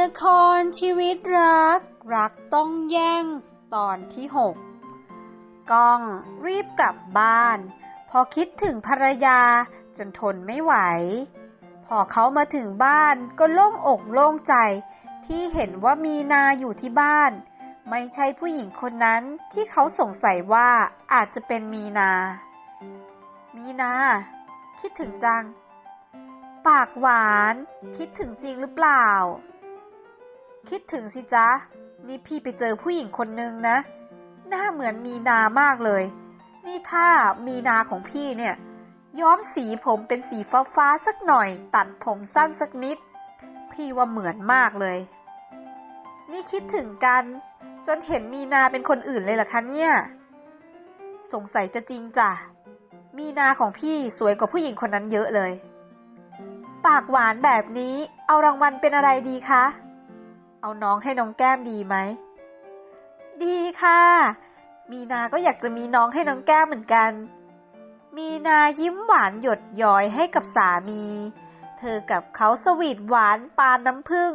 ละครชีวิตรัก รักต้องแย่งตอนที่หกก้องรีบกลับบ้าน พอคิดถึงภรรยาจนทนไม่ไหว พอเขามาถึงบ้านก็โล่งอกโล่งใจ ที่เห็นว่ามีนาอยู่ที่บ้าน ไม่ใช่ผู้หญิงคนนั้นที่เขาสงสัยว่าอาจจะเป็นมีนา มีนา คิดถึงจัง ปากหวาน คิดถึงจริงหรือเปล่า คิดถึงสิจ๊ะ นี่พี่ไปเจอผู้หญิงคนนึงนะ หน้าเหมือนมีนามากเลย นี่ถ้ามีนาของพี่เนี่ย ย้อมสีผมเป็นสีฟ้าฟ้าสักหน่อย ตัดผมสั้นสักนิด พี่ว่าเหมือนมากเลย นี่คิดถึงกัน จนเห็นมีนาเป็นคนอื่นเลยเหรอคะเนี่ย สงสัยจะจริงจ้ะ มีนาของพี่สวยกว่าผู้หญิงคนนั้นเยอะเลย ปากหวานแบบนี้เอารางวัลเป็นอะไรดีคะ เอาน้องให้น้องแก้มดีไหม ดีค่ะ มีนาก็อยากจะมีน้องให้น้องแก้มเหมือนกัน มีนายิ้มหวานหยดย้อยให้กับสามี เธอกับเขาสวีทหวานปานน้ำผึ้ง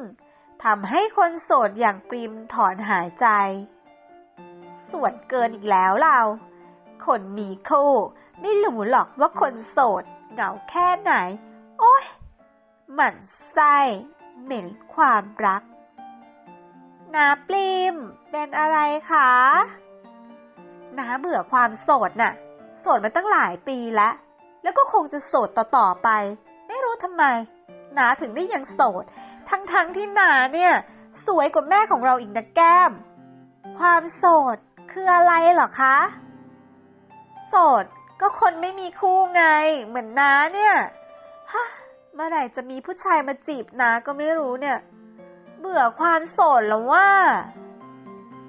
ทำให้คนโสดอย่างปริมถอนหายใจ ส่วนเกินอีกแล้วเราคนมีคู่ไม่รู้หรอกว่าคนโสดเหงาแค่ไหน โอ๊ยหมั่นไส้เหม็นความรัก นาปลิมเป็นอะไรคะนาเบื่อความโสดน่ะ โสดมาตั้งหลายปีแล้ว แล้วก็คงจะโสดต่อๆไป ไม่รู้ทำไมนาถึงได้ยังโสด ทั้งๆทที่นาเนี่ย สวยกว่าแม่ของเราอีกนะแก้ม ความโสดคืออะไรหรอคะ โสดก็คนไม่มีคู่ไง เหมือนน้าเนี่ยฮะเมื่อไหร่จะมีผู้ชายมาจีบนาก็ไม่รู้เนี่ย เบื่อความโสดแล้วว่า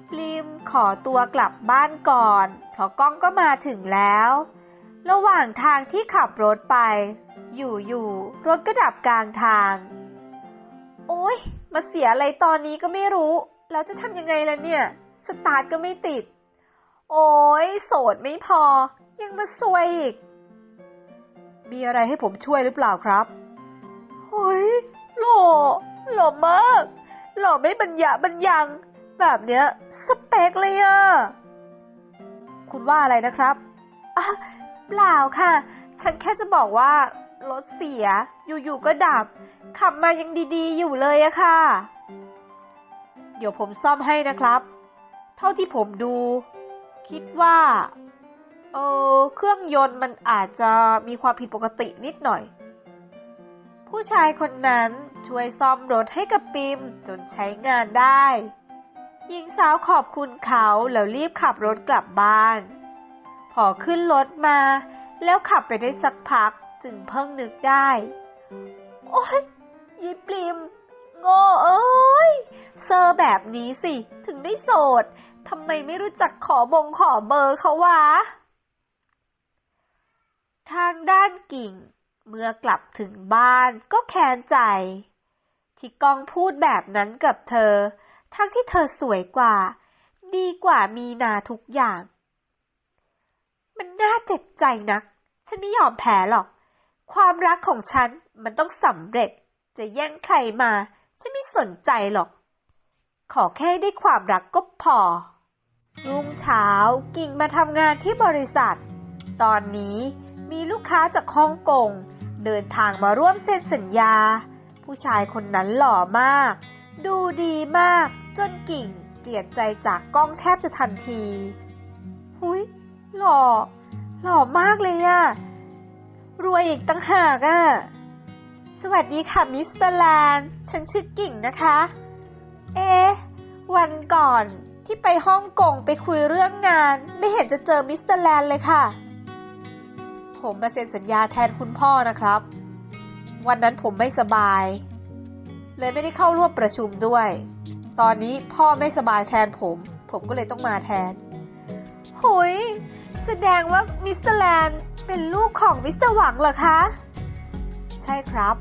ปลิมขอตัวกลับบ้านก่อน เพราะก้องก็มาถึงแล้ว ระหว่างทางที่ขับรถไป อยู่ๆรถก็ดับกลางทาง โอ๊ยมาเสียอะไรตอนนี้ก็ไม่รู้ แล้วจะทำยังไงล่ะเนี่ย สตาร์ทก็ไม่ติด โอ๊ยโสดไม่พอ ยังมาซวยอีก มีอะไรให้ผมช่วยหรือเปล่าครับเฮ้ยหล่อหล่อมาก หล่อไม่บรรยะบรรยัง แบบเนี้ยสเปคเลยอะคุณว่าอะไรนะครับเปล่าค่ะ ฉันแค่จะบอกว่ารถเสีย อยู่ๆก็ดับ ขับมายังดีๆ อยู่เลยอะค่ะ เดี๋ยวผมซ่อมให้นะครับ เท่าที่ผมดู คิดว่า เออเครื่องยนต์มันอาจจะมีความผิดปกตินิดหน่อย ผู้ชายคนนั้นช่วยซ่อมรถให้กับปิมจนใช้งานได้ หญิงสาวขอบคุณเขาแล้วรีบขับรถกลับบ้าน พอขึ้นรถมา แล้วขับไปได้สักพักจึงเพิ่งนึกได้ โอ๊ยยีปิมโง่เอ้ย เซอร์แบบนี้สิ ถึงได้โสดทำไมไม่รู้จักขอบงขอเบอร์เขาวะ ทางด้านกิ่ง เมื่อกลับถึงบ้านก็แค้นใจ ที่กองพูดแบบนั้นกับเธอ ทั้งที่เธอสวยกว่า ดีกว่ามีนาทุกอย่าง มันน่าเจ็บใจนัก ฉันไม่ยอมแพ้หรอก ความรักของฉันมันต้องสำเร็จ จะแย่งใครมา ฉันไม่สนใจหรอก ขอแค่ได้ความรักก็พอ รุ่งเช้ากิ่งมาทำงานที่บริษัท ตอนนี้มีลูกค้าจากฮ่องกง เดินทางมาร่วมเซ็นสัญญา ผู้ชายคนนั้นหล่อมาก ดูดีมาก จนกิ่ง เกลียดใจจากกล้องแทบจะทันที หุยหล่อ หล่อมากเลยอะรวยอีกตั้งหากอะสวัสดีค่ะมิสเตอร์แลนด์ฉันชื่อกิ่งนะคะ เอ๊วันก่อนที่ไปฮ่องกงไปคุยเรื่องงาน ไม่เห็นจะเจอมิสเตอร์แลนด์เลยค่ะ ผมมาเซ็นสัญญาแทนคุณพ่อนะครับ วันนั้นผมไม่สบาย เลยไม่ได้เข้าร่วมประชุมด้วย ตอนนี้พ่อไม่สบายแทนผม ผมก็เลยต้องมาแทนหุยแสดงว่ามิสเตอร์แลนเป็นลูกของมิสเตอร์หวังเหรอคะ ใช่ครับ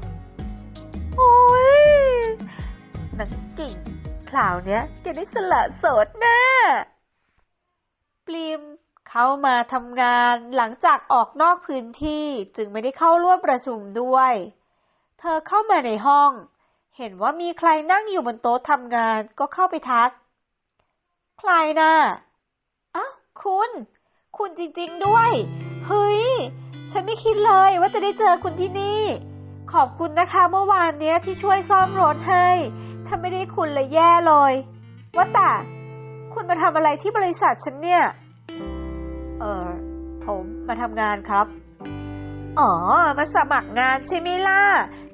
โอ้ยหนังกิ่งคราวเนี้ยแกได้สละโสดแน่ปลิม เข้ามาทำงานหลังจากออกนอกพื้นที่จึงไม่ได้เข้าร่วมประชุมด้วย เธอเข้ามาในห้อง เห็นว่ามีใครนั่งอยู่บนโต๊ะทำงานก็เข้าไปทัก ใครน่ะอ้าวคุณ คุณจริงๆด้วย เฮ้ย ฉันไม่คิดเลยว่าจะได้เจอคุณที่นี่ ขอบคุณนะคะเมื่อวานเนี้ยที่ช่วยซ่อมรถให้ ถ้าไม่ได้คุณเลยแย่เลยว่าแต่คุณมาทำอะไรที่บริษัทฉันเนี่ย มาทำงานครับ อ๋อ มาสมัครงานใช่ไหมล่ะ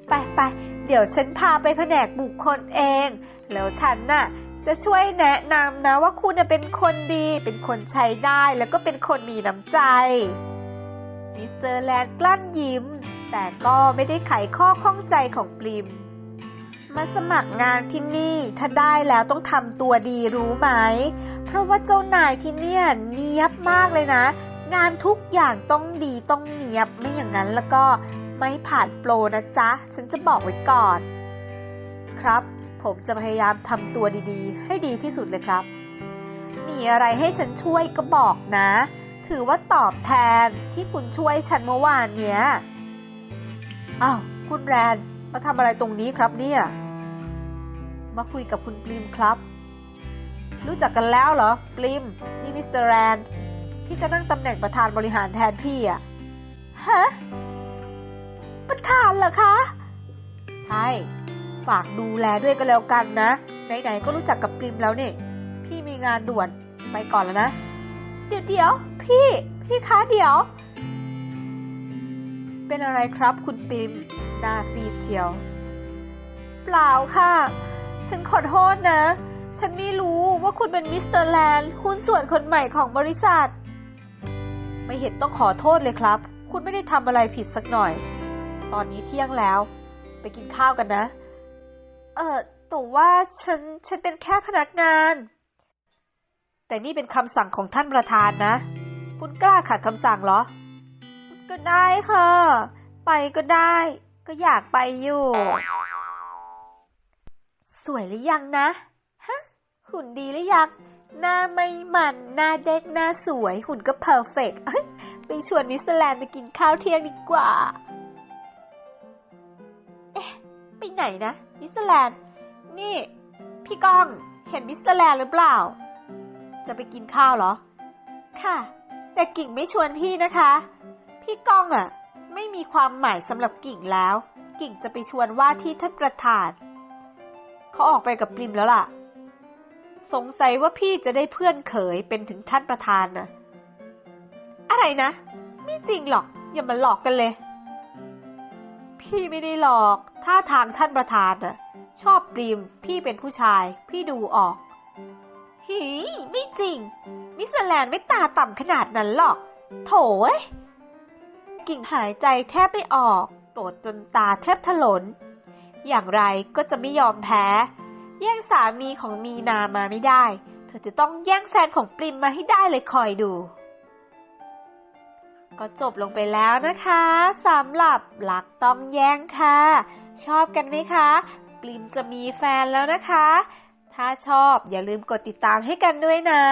ไปไป เดี๋ยวฉันพาไปแผนกบุคคลเอง แล้วฉันน่ะจะช่วยแนะนำนะว่าคุณน่ะเป็นคนดี เป็นคนใช้ได้ แล้วก็เป็นคนมีน้ำใจ มิสเตอร์แลนด์กลั้นยิ้ม แต่ก็ไม่ได้ไขข้อข้องใจของปริม มาสมัครงานที่นี่ ถ้าได้แล้วต้องทำตัวดีรู้ไหม เพราะว่าเจ้านายที่เนี่ยเนียบมากเลยนะ งานทุกอย่างต้องดีต้องเนียบไม่อย่างนั้นแล้วก็ไม่ผ่านโปรนะจ๊ะ ฉันจะบอกไว้ก่อน ครับ ผมจะพยายามทำตัวดีๆ ให้ดีที่สุดเลยครับ มีอะไรให้ฉันช่วยก็บอกนะ ถือว่าตอบแทนที่คุณช่วยฉันเมื่อวานเนี้ยอ้าวคุณแรนมาทำอะไรตรงนี้ครับเนี่ย มาคุยกับคุณปลิมครับ รู้จักกันแล้วเหรอปลิมนี่มิสเตอร์แรน ที่จะนั่งตำแหน่งประธานบริหารแทนพี่อะฮะ ประธานเหรอคะ ใช่ ฝากดูแลด้วยก็แล้วกันนะ ไหนๆก็รู้จักกับปลิมแล้วนี่ พี่มีงานด่วนไปก่อนแล้วนะ เดี๋ยวเดี๋ยวพี่ พี่คะเดี๋ยว เป็นอะไรครับคุณปลิมหน้าซีเชียว เปล่าค่ะ ฉันขอโทษนะฉันไม่รู้ว่าคุณเป็นมิสเตอร์แลนด์หุ้นส่วนคนใหม่ของบริษัท ไม่เห็นต้องขอโทษเลยครับ คุณไม่ได้ทำอะไรผิดสักหน่อย ตอนนี้เที่ยงแล้ว ไปกินข้าวกันนะ เออแต่ว่าฉันฉันเป็นแค่พนักงาน แต่นี่เป็นคำสั่งของท่านประธานนะ คุณกล้าขัดคำสั่งเหรอ ก็ได้ค่ะ ไปก็ได้ ก็อยากไปอยู่ สวยหรือยังนะ ฮะหุ่นดีหรือยัง หน้าไม่มัน หน้าเด็กหน้าสวย หุ่นก็เพอร์เฟกต์ไปชวนมิสแลนด์ไปกินข้าวเที่ยงดีกว่า เอ๊ะ ไปไหนนะ มิสแลนด์นี่ พี่ก้องเห็นมิสเตอร์แลนด์หรือเปล่า จะไปกินข้าวเหรอ ค่ะ แต่กิ่งไม่ชวนพี่นะคะ พี่ก้องอะ ไม่มีความหมายสำหรับกิ่งแล้ว กิ่งจะไปชวนว่าที่ท่านประธาน เขาออกไปกับปริมแล้วล่ะ สงสัยว่าพี่จะได้เพื่อนเขยเป็นถึงท่านประธานนะอะไรนะ ไม่จริงหรอก อย่ามาหลอกกันเลย พี่ไม่ได้หลอกท่าทางท่านประธานน่ะชอบปริมพี่เป็นผู้ชาย พี่ดูออกหีไม่จริง มิสแลนไม่ตาต่ำขนาดนั้นหรอก โถเอ้ยกิ่งหายใจแทบไม่ออกโกรธจนตาแทบถลน อย่างไรก็จะไม่ยอมแพ้ แย่งสามีของมีนามาไม่ได้ เธอจะต้องแย่งแฟนของปริมมาให้ได้เลยคอยดู ก็จบลงไปแล้วนะคะสำหรับหลักต้องแย่งค่ะ ชอบกันไหมคะ ปริมจะมีแฟนแล้วนะคะ ถ้าชอบอย่าลืมกดติดตามให้กันด้วยนะ